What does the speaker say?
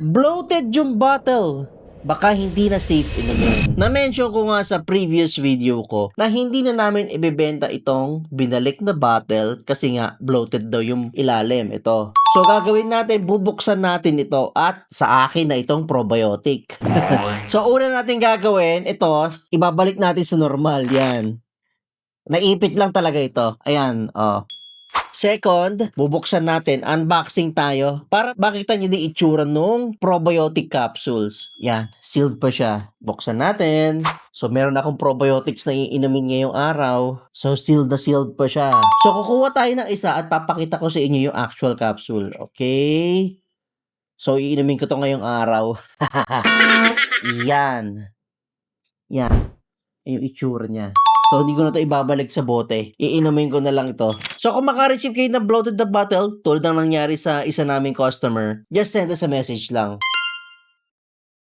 bloated yung bottle. Baka hindi na safe inumin. Na-mention ko nga sa previous video ko na hindi na namin ibebenta itong binalik na bottle kasi nga bloated daw yung ilalim. Ito. So gagawin natin, bubuksan natin ito at sa akin na itong probiotic. so una natin gagawin, ito, ibabalik natin sa normal. Yan. Naipit lang talaga ito. Ayan, oh. Second, bubuksan natin, unboxing tayo para makita nyo din itsura nung probiotic capsules. Yan, sealed pa siya. Buksan natin. So, meron akong probiotics na iinumin ngayong araw. So, sealed na sealed pa siya. So, kukuha tayo ng isa at papakita ko sa inyo yung actual capsule. Okay? So, iinumin ko to ngayong araw. Yan. Yan. Yung itsura niya. So, hindi ko na to ibabalik sa bote. Iinumin ko na lang ito. So, kung makareceive kayo ng bloated na bottle, tulad ng nangyari sa isa naming customer, just send us a message lang.